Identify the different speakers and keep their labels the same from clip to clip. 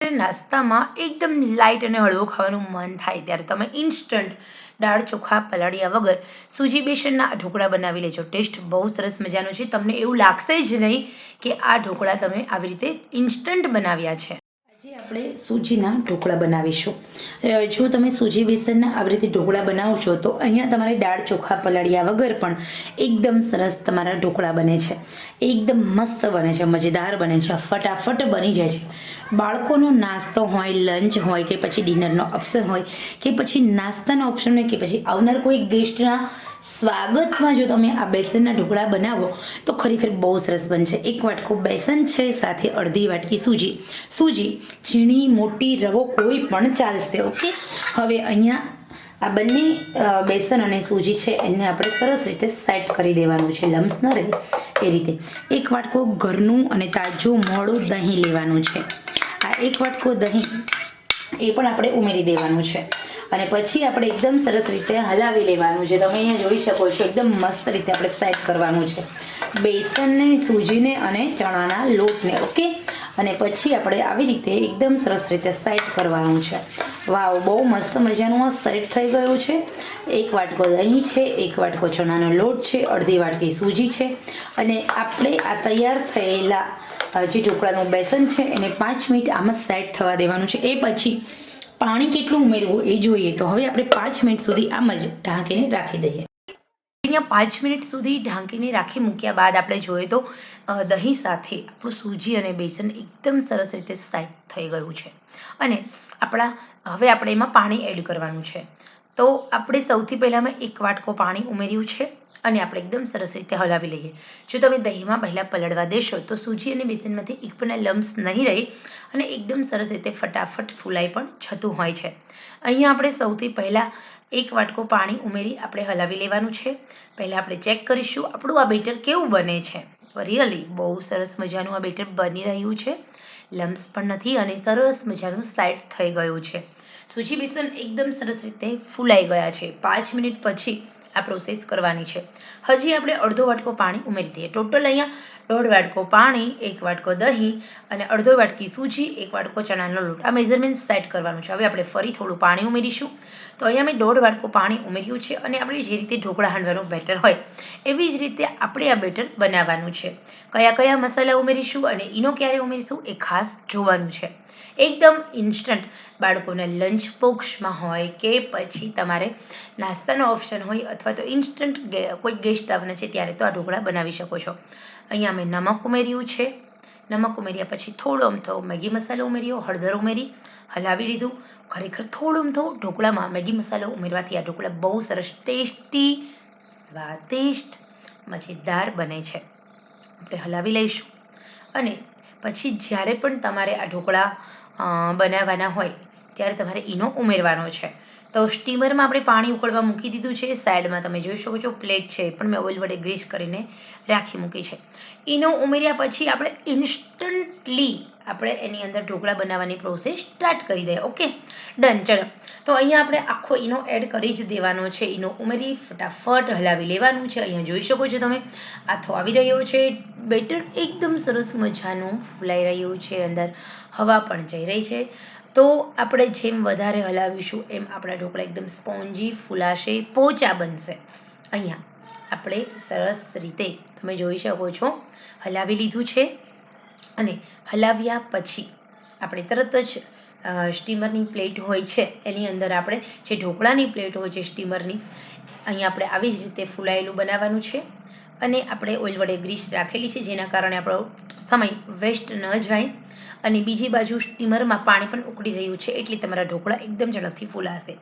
Speaker 1: નાસ્તામાં એકદમ લાઇટ અને હળવો ખાવાનું મન થાય ત્યારે તમે ઇન્સ્ટન્ટ દાળ, ચોખા, પલાળ્યા વગર સૂજી બેસનના આ ઢોકળા બનાવી લેજો. ટેસ્ટ બહુ સરસ મજાનો છે. તમને એવું લાગશે જ નહીં કે આ ઢોકળા તમે આવી રીતે ઇન્સ્ટન્ટ બનાવ્યા છે.
Speaker 2: આજે આપણે સૂજીના ઢોકળા બનાવીશું. જો તમે સૂજી બેસનના આવી રીતે ઢોકળા બનાવો છો તો અહીંયા તમારે દાળ ચોખા પલાળ્યા વગર પણ એકદમ સરસ તમારા ઢોકળા બને છે. એકદમ મસ્ત બને છે, મજેદાર બને છે, ફટાફટ બની જાય છે. બાળકોનો નાસ્તો હોય, લંચ હોય કે પછી ડિનરનો ઓપ્શન હોય, કે પછી નાસ્તાનો ઓપ્શન હોય, કે પછી આવનાર કોઈ ગેસ્ટના સ્વાગતમાં જો તમે આ બેસનના ઢોકળા બનાવો, તો ખરેખર બહુ સરસ બનશે. એક વાટકો બેસન છે, સાથે અડધી વાટકી સૂજી. સૂજી ઝીણી મોટી રવો કોઈ પણ ચાલશે ઓકે હવે અહીંયા આ બંને બેસન અને સૂજી છે, એને આપણે સરસ રીતે સેટ કરી દેવાનું છે, લમ્સ ન રહે એ રીતે. એક વાટકો ઘરનું અને તાજું મોડું દહીં લેવાનું છે. આ એક વાટકો દહીં એ પણ આપણે ઉમેરી દેવાનું છે. અને પછી આપણે એકદમ સરસ રીતે હલાવી લેવાનું છે. તમે અહીંયા જોઈ શકો છો, એકદમ મસ્ત રીતે આપણે સેટ કરવાનું છે. બેસનને, સૂજીને અને ચણાના લોટને ઓકે અને પછી આપણે આવી રીતે એકદમ સરસ રીતે સેટ કરવાનું છે. વાવ, બહુ મસ્ત મજાનું આ સેટ થઈ ગયું છે. એક વાટકો દહીં છે, એક વાટકો ચણાનો લોટ છે, અડધી વાટકી સૂજી છે. અને આપણે આ તૈયાર થયેલા જે ઢોકળાનું બેસન છે, એને પાંચ મિનિટ આમાં સેટ થવા દેવાનું છે. એ પછી પાણી કેટલું ઉમેરવું એ જોઈએ. તો હવે આપણે પાંચ મિનિટ સુધી આમ જ ઢાંકીને રાખી દઈએ.
Speaker 1: અહીંયા પાંચ મિનિટ સુધી ઢાંકીને રાખી મૂક્યા બાદ આપણે જોઈએ તો દહીં સાથે આપણું સૂજી અને બેસન એકદમ સરસ રીતે સેટ થઈ ગયું છે. અને આપણા, હવે આપણે એમાં પાણી એડ કરવાનું છે. તો આપણે સૌથી પહેલાં મેં એક વાટકો પાણી ઉમેર્યું છે. અને આપણે એકદમ સરસ રીતે હલાવી લઈએ. જો તમે દહીંમાં પહેલાં પલળવા દેશો, તો સૂજી અને બેસનમાંથી એક પણ લમ્સ નહીં રહે અને એકદમ સરસ રીતે ફટાફટ ફૂલાઈ પણ જતું હોય છે. અહીંયા આપણે સૌથી પહેલાં એક વાટકો પાણી ઉમેરી આપણે હલાવી લેવાનું છે. પહેલાં આપણે ચેક કરીશું આપણું આ બેટર કેવું બને છે. રિયલી, બહુ સરસ મજાનું આ બેટર બની રહ્યું છે. લમ્સ પણ નથી અને સરસ મજાનું સેટ થઈ ગયું છે. સૂજી બેસન એકદમ સરસ રીતે ફૂલાઈ ગયા છે. પાંચ મિનિટ પછી આ પ્રોસેસ કરવાની છે. હજી આપણે અડધો વાટકો પાણી ઉમેરી દઈએ. ટોટલ અહીંયા દોઢ વાટકો પાણી, એક વાટકો દહીં અને અડધો વાટકી સૂજી, એક વાટકો ચણાનો લોટ. આ મેઝરમેન્ટ સેટ કરવાનું છે. હવે આપણે ફરી થોડું પાણી ઉમેરીશું. તો અહીંયા મેં દોઢ વાટકો પાણી ઉમેર્યું છે અને આપણે જે રીતે ઢોકળા હાંડવાનું બેટર હોય, એવી જ રીતે આપણે આ બેટર બનાવવાનું છે. કયા કયા મસાલા ઉમેરીશું અને ઈનો ક્યારે ઉમેરીશું એ ખાસ જોવાનું છે. એકદમ ઇન્સ્ટન્ટ બાળકોને લંચ બોક્સમાં હોય કે પછી તમારે નાસ્તાનો ઓપ્શન હોય અથવા તો ઇન્સ્ટન્ટ કોઈ ગેસ્ટ આવવાના છે ત્યારે તો આ ઢોકળા બનાવી શકો છો. અહીંયા મેં નમક ઉમેર્યું છે. નમક ઉમેર્યા પછી થોડો અમથો મેગી મસાલો ઉમેર્યો, હળદર ઉમેરી, હલાવી લીધું. ખરેખર થોડો અમથો ઢોકળામાં મેગી મસાલો ઉમેરવાથી આ ઢોકળા બહુ સરસ ટેસ્ટી, સ્વાદિષ્ટ, મજેદાર બને છે. આપણે હલાવી લઈશું. અને પછી જ્યારે પણ તમારે આ ઢોકળા બનાવવાના હોય ત્યારે તમારે ઈનો ઉમેરવાનો છે. તો સ્ટીમરમાં આપણે પાણી ઉકળવા મૂકી દીધું છે. સાઈડમાં તમે જોઈ શકો છો, પ્લેટ છે પણ મેં ઓઇલ વડે ગ્રીસ કરીને રાખી મૂકી છે. ઈનો ઉમેર્યા પછી આપણે ઇન્સ્ટન્ટલી આપણે એની અંદર ઢોકળા બનાવવાની પ્રોસેસ સ્ટાર્ટ કરી દઈએ. ઓકે? ડન. ચલો. તો અહીંયા આપણે આખો ઈનો એડ કરી જ દેવાનો છે. ઈનો ઉમેરી, ફટાફટ હલાવી લેવાનું છે. અહીંયા જોઈ શકો છો તમે. આથો આવી રહ્યો છે. બેટર એકદમ સરસ મજાનું ફૂલાઈ રહ્યું છે. અંદર હવા પણ જઈ રહી છે. તો આપણે જેમ વધારે હલાવીશું એમ આપણા ઢોકળા એકદમ સ્પોન્જી, ફૂલાશે, પોચા બનશે. અહીંયા આપણે સરસ રીતે તમે જોઈ શકો છો, હલાવી લીધું છે. અને હલાવ્યા પછી આપણે તરત જ સ્ટીમરની પ્લેટ હોય છે, એની અંદર આપણે જે ઢોકળાની પ્લેટ હોય છે સ્ટીમરની, અહીંયા આપણે આવી જ રીતે ફૂલાયેલું બનાવવાનું છે. અને આપણે ઓઇલ વડે ગ્રીસ રાખેલી છે, જેના કારણે આપણો સમય વેસ્ટ ન જાય. અને બીજી બાજુ સ્ટીમરમાં પાણી પણ ઉકળી રહ્યું છે એટલે તમારા ઢોકળા એકદમ ઝડપથી ફૂલાશે.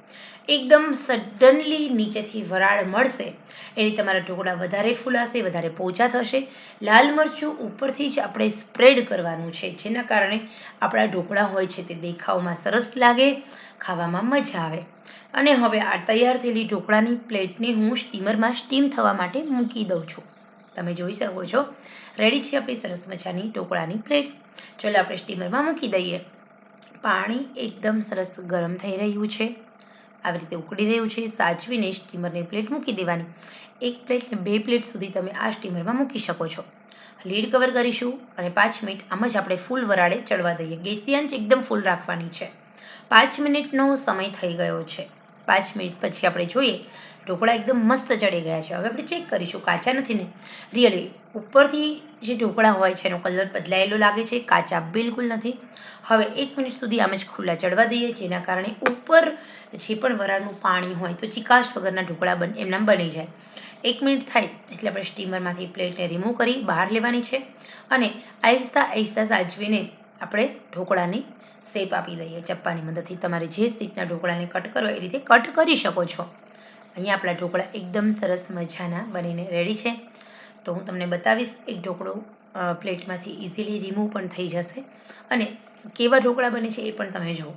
Speaker 1: એકદમ સડનલી નીચેથી વરાળ મળશે એટલે તમારા ઢોકળા વધારે ફૂલાશે, વધારે પોચા થશે. લાલ મરચું ઉપરથી જ આપણે સ્પ્રેડ કરવાનું છે, જેના કારણે આપણા ઢોકળા હોય છે તે દેખાવમાં સરસ લાગે, ખાવામાં મજા આવે. અને હવે આ તૈયાર થયેલી ઢોકળાની પ્લેટને હું સ્ટીમરમાં સ્ટીમ થવા માટે મૂકી દઉં છું. તમે જોઈ શકો છો. રેડી છે આપણી સરસ મજાની ઢોકળાની પ્લેટ. ચલો આપણે સ્ટીમરમાં મૂકી દઈએ. પાણી એકદમ સરસ ગરમ થઈ રહ્યું છે. આવી રીતે ઉકળી રહ્યું છે. સાચવીને સ્ટીમરની પ્લેટ મૂકી દેવાની. એક પ્લેટ કે બે પ્લેટ સુધી તમે આ સ્ટીમરમાં મૂકી શકો છો. લીડ કવર કરીશું અને પાંચ મિનિટ આમ જ આપણે ફૂલ વરાળે ચડવા દઈએ. ગેસની એકદમ ફૂલ રાખવાની છે. પાંચ મિનિટનો સમય થઈ ગયો છે. પાંચ મિનિટ પછી આપણે જોઈએ, ઢોકળા એકદમ મસ્ત ચડી ગયા છે. હવે આપણે ચેક કરીશું, કાચા નથી ને? રિયલી ઉપરથી જે ઢોકળા હોય છે, એનો કલર બદલાયેલો લાગે છે, કાચા બિલકુલ નથી. હવે એક મિનિટ સુધી આમ જ ખુલ્લા ચડવા દઈએ, જેના કારણે ઉપર જે પણ વરાળનું પાણી હોય, તો ચિકાશ વગરના ઢોકળા બન એમનામ બની જાય. એક મિનિટ થાય, એટલે આપણે સ્ટીમરમાંથી પ્લેટને રિમૂવ કરી બહાર લેવાની છે. અને આહિસ્તા આહિસ્તા સાચવીને આપણે ઢોકળાની શેપ આપી દઈએ. ચપ્પાની મદદથી તમારે જે રીતના ઢોકળાને કટ કરો એ રીતે કટ કરી શકો છો. અહીંયા આપણા ઢોકળા એકદમ સરસ મજાના બનીને રેડી છે. તો હું તમને બતાવીશ, એક ઢોકળો પ્લેટમાંથી ઇઝીલી રિમૂવ પણ થઈ જશે. અને કેવા ઢોકળા બને છે એ પણ તમે જુઓ.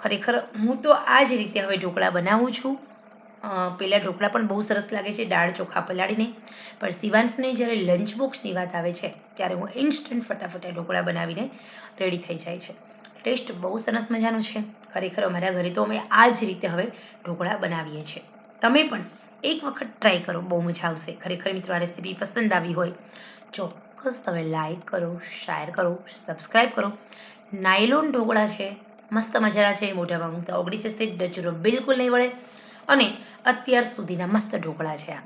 Speaker 1: ખરેખર હું તો આ જ રીતે હવે ઢોકળા બનાવું છું. પેલા ઢોકળા પણ બહુ સરસ લાગે છે, દાળ ચોખા પલાળીને. પણ શિવાંશને જ્યારે લંચ બોક્સની વાત આવે છે, ત્યારે હું ઇન્સ્ટન્ટ ફટાફટ ઢોકળા બનાવીને રેડી થઈ જાય છે. ટેસ્ટ બહુ સરસ મજાનું છે. ખરેખર અમારા ઘરે તો અમે આ જ રીતે હવે ઢોકળા બનાવીએ છીએ. તમે પણ એક વખત ટ્રાય કરો, બહુ મજા આવશે. ખરેખર મિત્રો, આ રેસીપી પસંદ આવી હોય, ચોક્કસ તમે લાઈક કરો શેર કરો સબસ્ક્રાઈબ કરો. નાયલોન ઢોકળા છે, મસ્ત મજાના છે, મોઢામાં મૂકતા ઓગળી જશે, ડચરો બિલકુલ નહીં વળે. અને અત્યાર સુધીના મસ્ત ઢોકળા છે આ.